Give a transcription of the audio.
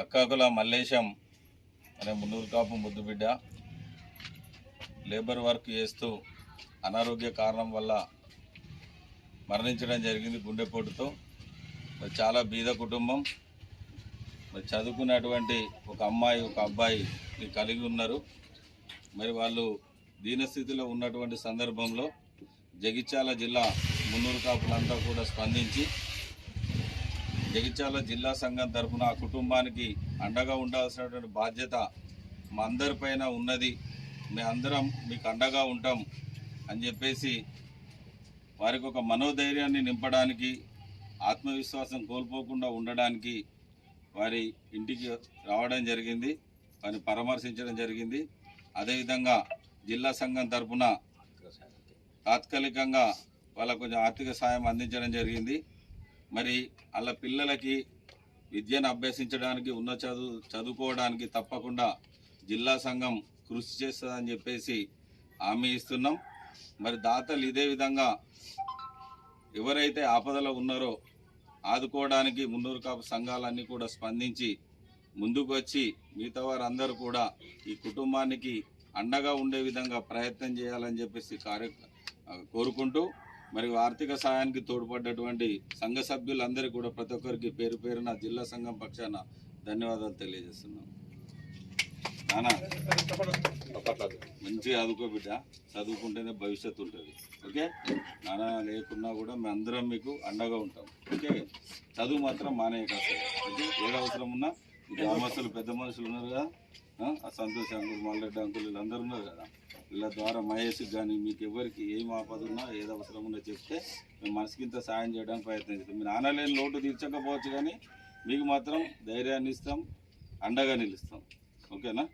చింతల మల్లేశం అనే మున్నూరు కాపు ముద్దుబిడ్డ labour work చేస్తూ అనారోగ్య కారణం వల్ల మరణించడం జరిగింది గుండెపోటుతో. మరి చాలా బీద కుటుంబం. మరి చదువుకున్నటువంటి ఒక అమ్మాయి ఒక అబ్బాయి కలిగి ఉన్నారు. మరి వాళ్ళు దీనస్థితిలో ఉన్నటువంటి సందర్భంలో జగిత్యాల జిల్లా మున్నూరు కాపులంతా కూడా స్పందించి జగిత్యాల జిల్లా సంఘం తరఫున ఆ కుటుంబానికి అండగా ఉండాల్సినటువంటి బాధ్యత మా అందరిపైన ఉన్నది. మేమందరం అందరం మీకు అండగా ఉంటాం అని చెప్పేసి వారికి ఒక మనోధైర్యాన్ని నింపడానికి ఆత్మవిశ్వాసం కోల్పోకుండా ఉండడానికి వారి ఇంటికి రావడం జరిగింది వారిని పరామర్శించడం జరిగింది. అదేవిధంగా జిల్లా సంఘం తరఫున తాత్కాలికంగా వాళ్ళకు కొంచెం ఆర్థిక సాయం అందించడం జరిగింది. మరి వాళ్ళ పిల్లలకి విద్యను అభ్యసించడానికి ఉన్న చదువు చదువుకోవడానికి తప్పకుండా జిల్లా సంఘం కృషి చేస్తుందని చెప్పేసి హామీ ఇస్తున్నాం. మరి దాతలు ఇదే విధంగా ఎవరైతే ఆపదలో ఉన్నారో ఆదుకోవడానికి మున్నూరు కాపు సంఘాలన్నీ కూడా స్పందించి ముందుకు వచ్చి మిగతా వారందరూ కూడా ఈ కుటుంబానికి అండగా ఉండే విధంగా ప్రయత్నం చేయాలని చెప్పేసి కార్య కోరుకుంటూ మరి ఆర్థిక సాయానికి తోడ్పడ్డటువంటి సంఘ సభ్యులందరికీ కూడా ప్రతి ఒక్కరికి పేరు పేరున జిల్లా సంఘం పక్షాన ధన్యవాదాలు తెలియజేస్తున్నాం. నానా మంచిగా చదువుకో బిడ్డ. చదువుకుంటేనే భవిష్యత్తు ఉంటుంది. ఓకే? నాన్న లేకున్నా కూడా మేము అందరం మీకు అండగా ఉంటాం. ఓకే? చదువు మాత్రం మానే కాదు ఓకే ఏది అవసరం ఉన్నా? గ్రామస్తులు పెద్ద మనుషులు ఉన్నారు కదా. ఆ, సంతోష్ అంకుల్ మల్లెడ్డి అంకుల్ వీళ్ళందరూ ఉన్నారు కదా. వీళ్ళ ద్వారా మహేష్కి కానీ మీకు ఎవరికి ఏం ఆపద ఉన్నా ఏది అవసరం ఉన్నా చెప్తే మేము మనసుకింత సాయం చేయడానికి ప్రయత్నం చేస్తాం. మీ నాన్న లోటు తీర్చకపోవచ్చు కానీ మీకు మాత్రం ధైర్యాన్ని ఇస్తాం అండగా నిలుస్తాం. ఓకేనా?